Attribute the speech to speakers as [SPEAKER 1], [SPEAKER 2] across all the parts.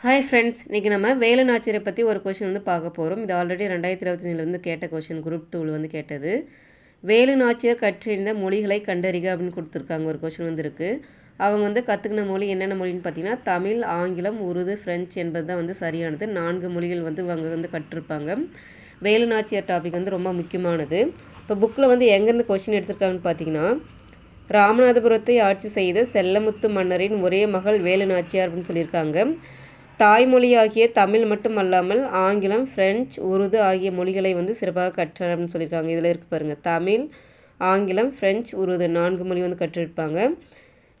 [SPEAKER 1] Hi friends இன்றைக்கி நம்ம வேலு நாச்சியரை பற்றி ஒரு கொஷின் வந்து பார்க்க போகிறோம் இது ஆல்ரெடி ரெண்டாயிரத்தி இருபத்தஞ்சிலேருந்து கேட்ட கொஷின் குரூப் டூவில் வந்து கேட்டது. வேலு நாச்சியர் கற்றறிந்த மொழிகளை கண்டறிக அப்படின்னு கொடுத்துருக்காங்க. ஒரு கொஷின் வந்து இருக்குது அவங்க வந்து கற்றுக்கின மொழி என்னென்ன மொழின்னு பார்த்தீங்கன்னா தமிழ் ஆங்கிலம் உருது ஃப்ரெஞ்சு என்பது தான் வந்து சரியானது. நான்கு மொழிகள் வந்து அவங்க வந்து கற்றுருப்பாங்க. வேலு நாச்சியார் டாபிக் வந்து ரொம்ப முக்கியமானது. இப்போ புக்கில் வந்து எங்கேருந்து கொஷின் எடுத்திருக்காங்கன்னு பார்த்தீங்கன்னா ராமநாதபுரத்தை ஆட்சி செய்த செல்லமுத்து மன்னரின் ஒரே மகள் வேலு நாச்சியார் அப்படின்னு சொல்லியிருக்காங்க. தாய்மொழியாகிய தமிழ் மட்டுமல்லாமல் ஆங்கிலம் ஃப்ரெஞ்ச் உருது ஆகிய மொழிகளை வந்து சிறப்பாக கற்றார் சொல்லியிருக்காங்க. இதில் இருக்கு பாருங்கள் தமிழ் ஆங்கிலம் ஃப்ரெஞ்சு உருது நான்கு மொழி வந்து கற்றிருப்பாங்க.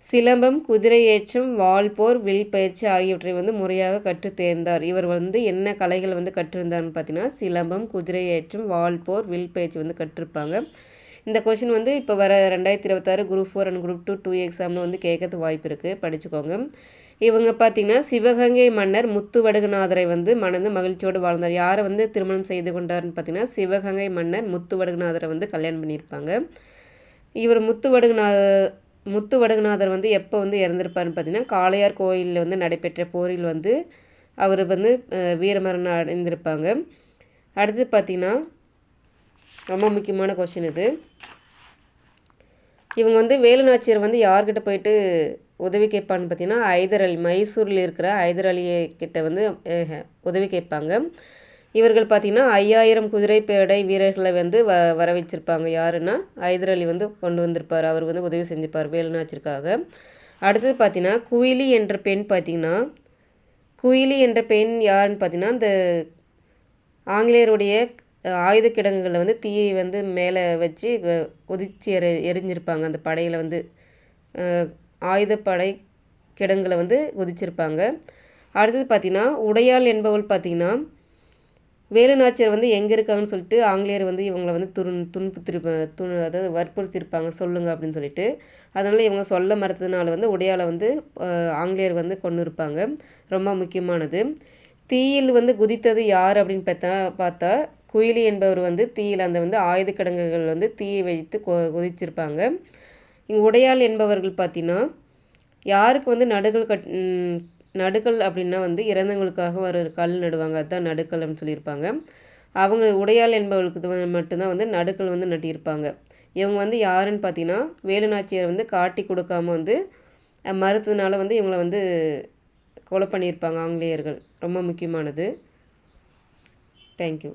[SPEAKER 1] சிலம்பம் குதிரை ஏற்றம் வால்போர் வில் பயிற்சி ஆகியவற்றை வந்து முறையாக கற்று தேர்ந்தார். இவர் வந்து என்ன கலைகள் வந்து கற்றிருந்தார்னு பார்த்தீங்கன்னா சிலம்பம் குதிரை ஏற்றம் வால்போர் வில் பயிற்சி வந்து கற்றிருப்பாங்க. இந்த கொஷின் வந்து இப்போ வர ரெண்டாயிரத்தி இருபத்தாறு group four and group two two எக்ஸாமில் வந்து கேட்கறது வாய்ப்பு இருக்குது படிச்சுக்கோங்க. இவங்க பார்த்திங்கன்னா சிவகங்கை மன்னர் முத்துவடுகநாதரை வந்து மணந்து மகிழ்ச்சியோடு வாழ்ந்தார். யாரை வந்து திருமணம் செய்து கொண்டார்னு பார்த்தீங்கன்னா சிவகங்கை மன்னர் முத்துவடுகநாதரை வந்து கல்யாணம் பண்ணியிருப்பாங்க. இவர் முத்துவடுகநாத முத்துவடுகநாதர் வந்து எப்போ வந்து இறந்துருப்பாருன்னு பார்த்தீங்கன்னா காளையார் கோயிலில் வந்து நடைபெற்ற போரில் வந்து அவர் வந்து வீரமரணம் அடைந்திருப்பாங்க. அடுத்து பார்த்திங்கன்னா ரொம்ப முக்கியமான கொஷின் இது. இவங்க வந்து வேலுநாச்சியர் வந்து யார்கிட்ட போயிட்டு உதவி கேட்பான்னு பார்த்தீங்கன்னா ஐதர் அலி மைசூரில் இருக்கிற ஐதர் அலியை கிட்ட வந்து உதவி கேட்பாங்க. இவர்கள் பார்த்திங்கன்னா ஐயாயிரம் குதிரை பேடை வீரர்களை வந்து வ வர வச்சுருப்பாங்க யாருன்னா ஐதர் அலி வந்து கொண்டு வந்திருப்பார். அவர் வந்து உதவி செஞ்சுப்பார் வேலுநாச்சிற்காக அடுத்தது பார்த்திங்கன்னா குயிலி என்ற பெண் பார்த்திங்கன்னா குயிலி என்ற பெண் யாருன்னு பார்த்தீங்கன்னா இந்த ஆங்கிலேயருடைய ஆயுத கிடங்குகளில் வந்து தீயை வந்து மேலே வச்சு கொதிச்சு எரி எரிஞ்சிருப்பாங்க. அந்த படையில் வந்து ஆயுதப்படை கிடங்கில் வந்து குதிச்சிருப்பாங்க. அடுத்தது பார்த்திங்கன்னா உடையாள் என்பவள் பார்த்திங்கன்னா வேலுநாச்சியர் வந்து எங்கே இருக்காங்கன்னு சொல்லிட்டு ஆங்கிலேயர் வந்து இவங்களை வந்து துன் துன்புத்திருப்ப து அதாவது வற்புறுத்திருப்பாங்க சொல்லுங்கள் அப்படின்னு சொல்லிட்டு. அதனால் இவங்க சொல்ல மறுத்ததுனால வந்து உடையாளை வந்து ஆங்கிலேயர் வந்து கொண்டு இருப்பாங்க. ரொம்ப முக்கியமானது. தீயில் வந்து குதித்தது யார் அப்படின்னு பார்த்தா பார்த்தா குயிலி என்பவர் வந்து தீயில் அந்த வந்து ஆயுத கிடங்குகள் வந்து தீயை வைத்து கொ குதிச்சிருப்பாங்க. இங்கே உடையாள் என்பவர்கள் பார்த்தீங்கன்னா யாருக்கு வந்து நடுகள் கட் நடுக்கல் அப்படின்னா வந்து இறந்தவங்களுக்காக ஒரு கல் நடுவாங்க. அதுதான் நடுக்கல் அப்படின்னு சொல்லியிருப்பாங்க. அவங்க உடையாள் என்பவர்களுக்கு மட்டும்தான் வந்து நடுக்கல் வந்து நட்டியிருப்பாங்க. இவங்க வந்து யாருன்னு பார்த்தீங்கன்னா வேலுநாச்சியர் வந்து காட்டி கொடுக்காம வந்து மறுத்ததுனால வந்து இவங்களை வந்து கொலை பண்ணியிருப்பாங்க ஆங்கிலேயர்கள். ரொம்ப முக்கியமானது. தேங்க்யூ